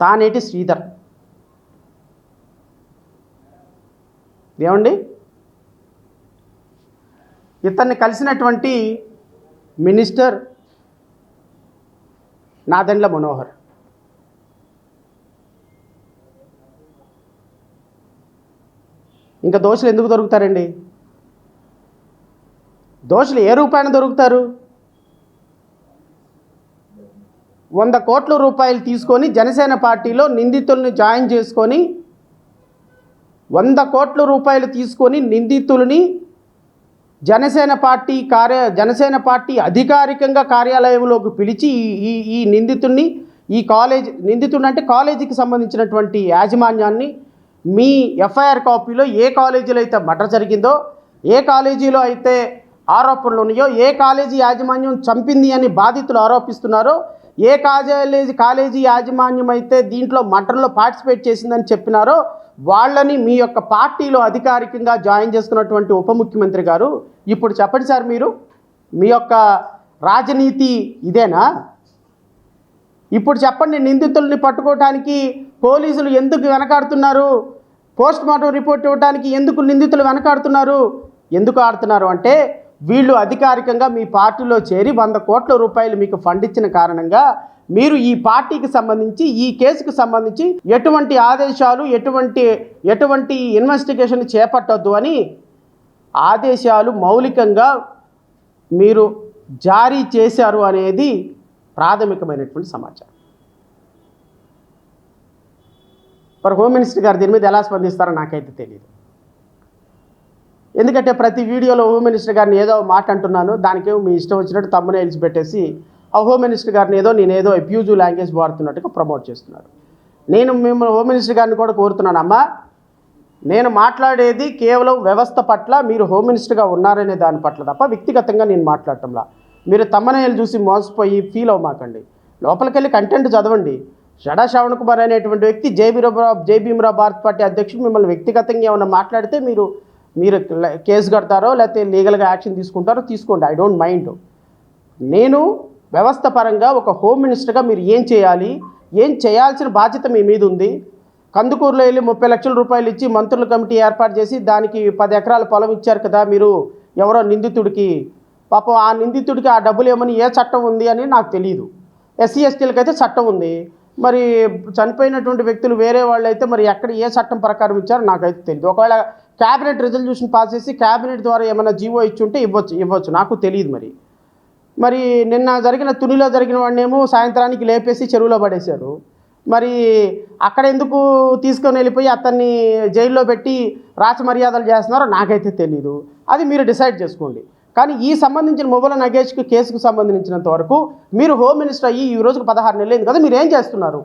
తానేటి శ్రీధర్. ఏమండి? ఇతన్ని కలిసినటువంటి మినిస్టర్ నాదెండ్ల మనోహర్. ఇంకా దోషులు ఎందుకు దొరుకుతారండి? దోషులు ఏ రూపాయన దొరుకుతారు? వంద కోట్ల రూపాయలు తీసుకొని జనసేన పార్టీలో నిందితుల్ని జాయిన్ చేసుకొని వంద కోట్ల రూపాయలు తీసుకొని నిందితులని జనసేన పార్టీ కార్య జనసేన పార్టీ అధికారికంగా కార్యాలయంలోకి పిలిచి ఈ ఈ ఈ నిందితుడిని ఈ కాలేజ్ నిందితుడు అంటే కాలేజీకి సంబంధించినటువంటి యాజమాన్యాన్ని మీ ఎఫ్ఐఆర్ కాపీలో ఏ కాలేజీలో అయితే మర్డర్ జరిగిందో ఏ కాలేజీలో అయితే ఆరోపణలు ఉన్నాయో ఏ కాలేజీ యాజమాన్యం చంపింది అని బాధితులు ఆరోపిస్తున్నారో ఏ కాలేజీ కాలేజీ యాజమాన్యం అయితే దీంట్లో మర్డర్లో పార్టిసిపేట్ చేసిందని చెప్పినారో వాళ్ళని మీ యొక్క పార్టీలో అధికారికంగా జాయిన్ చేసుకున్నటువంటి ఉప ముఖ్యమంత్రి గారు. ఇప్పుడు చెప్పండి సార్ మీరు. మీ యొక్క రాజనీతి ఇదేనా? ఇప్పుడు చెప్పండి నిందితుల్ని పట్టుకోవటానికి పోలీసులు ఎందుకు వెనకాడుతున్నారు? పోస్ట్ మార్టం రిపోర్ట్ ఇవ్వడానికి ఎందుకు నిందితులు వెనకాడుతున్నారు? ఎందుకు ఆడుతున్నారు? అంటే వీళ్ళు అధికారికంగా మీ పార్టీలో చేరి వంద కోట్ల రూపాయలు మీకు ఫండ్ ఇచ్చిన కారణంగా మీరు ఈ పార్టీకి సంబంధించి ఈ కేసుకు సంబంధించి ఎటువంటి ఆదేశాలు ఎటువంటి ఎటువంటి ఇన్వెస్టిగేషన్ చేపట్టొద్దు అని ఆదేశాలు మౌలికంగా మీరు జారీ చేశారు అనేది ప్రాథమికమైనటువంటి సమాచారం. మరి హోమ్ మినిస్టర్ గారు దీని మీద ఎలా స్పందిస్తారో నాకైతే తెలియదు ఎందుకంటే ప్రతి వీడియోలో హోమ్ మినిస్టర్ గారిని ఏదో మాట అంటున్నాను దానికేమో మీ ఇష్టం వచ్చినట్టు తమ్మునే పెట్టేసి ఆ హోమ్ మినిస్టర్ గారిని ఏదో నేను ఏదో అబ్యూజివ్ లాంగ్వేజ్ వాడుతున్నట్టుగా ప్రమోట్ చేస్తున్నారు. నేను మిమ్మల్ని హోమ్ మినిస్టర్ గారిని కూడా కోరుతున్నానమ్మా నేను మాట్లాడేది కేవలం వ్యవస్థ పట్ల మీరు హోమ్ మినిస్టర్గా ఉన్నారనే దాని పట్ల తప్ప వ్యక్తిగతంగా నేను మాట్లాడటంలా. మీరు తమ్మనేలు చూసి మోసపోయి ఫీల్ అవ్వమాకండి. లోపలికెళ్ళి కంటెంట్ చదవండి. షడా శ్రవణ్ కుమార్ అనేటువంటి వ్యక్తి జేబీ భీమరావు జై భీమరావు భారత్ పార్టీ అధ్యక్షుడు మిమ్మల్ని వ్యక్తిగతంగా ఏమైనా మాట్లాడితే మీరు మీరు కేసు కడతారో లేకపోతే లీగల్గా యాక్షన్ తీసుకుంటారో తీసుకోండి. I don't mind. నేను వ్యవస్థ పరంగా ఒక హోమ్ మినిస్టర్గా మీరు ఏం చేయాలి? ఏం చేయాల్సిన బాధ్యత మీ మీద ఉంది? కందుకూరులో వెళ్ళి ముప్పై లక్షల రూపాయలు ఇచ్చి మంత్రుల కమిటీ ఏర్పాటు చేసి దానికి పది ఎకరాల పొలం ఇచ్చారు కదా మీరు ఎవరో నిందితుడికి. పాపం ఆ నిందితుడికి ఆ డబ్బులు ఏమని ఏ చట్టం ఉంది అని నాకు తెలియదు ఎస్సీ ఎస్టీలకు అయితే చట్టం ఉంది. మరి చనిపోయినటువంటి వ్యక్తులు వేరే వాళ్ళు అయితే మరి ఎక్కడ ఏ చట్టం ప్రకారం ఇచ్చారో నాకైతే తెలియదు ఒకవేళ క్యాబినెట్ రిజల్యూషన్ పాస్ చేసి క్యాబినెట్ ద్వారా ఏమైనా జీవో ఇచ్చి ఉంటే ఇవ్వచ్చు ఇవ్వచ్చు. నాకు తెలియదు మరి. మరి నిన్న జరిగిన తునిలో జరిగిన వాడినేమో సాయంత్రానికి లేపేసి చెరువులో పడేశారు. మరి అక్కడ ఎందుకు తీసుకొని వెళ్ళిపోయి అతన్ని జైల్లో పెట్టి రాచమర్యాదలు చేస్తున్నారో నాకైతే తెలియదు అది మీరు డిసైడ్ చేసుకోండి. కానీ ఈ సంబంధించిన మొబైల్ నగేష్కి కేసుకు సంబంధించినంత వరకు మీరు హోమ్ మినిస్టర్ అయ్యి ఈ రోజుకు పదహారు నెలలేదు కదా మీరు ఏం చేస్తున్నారు?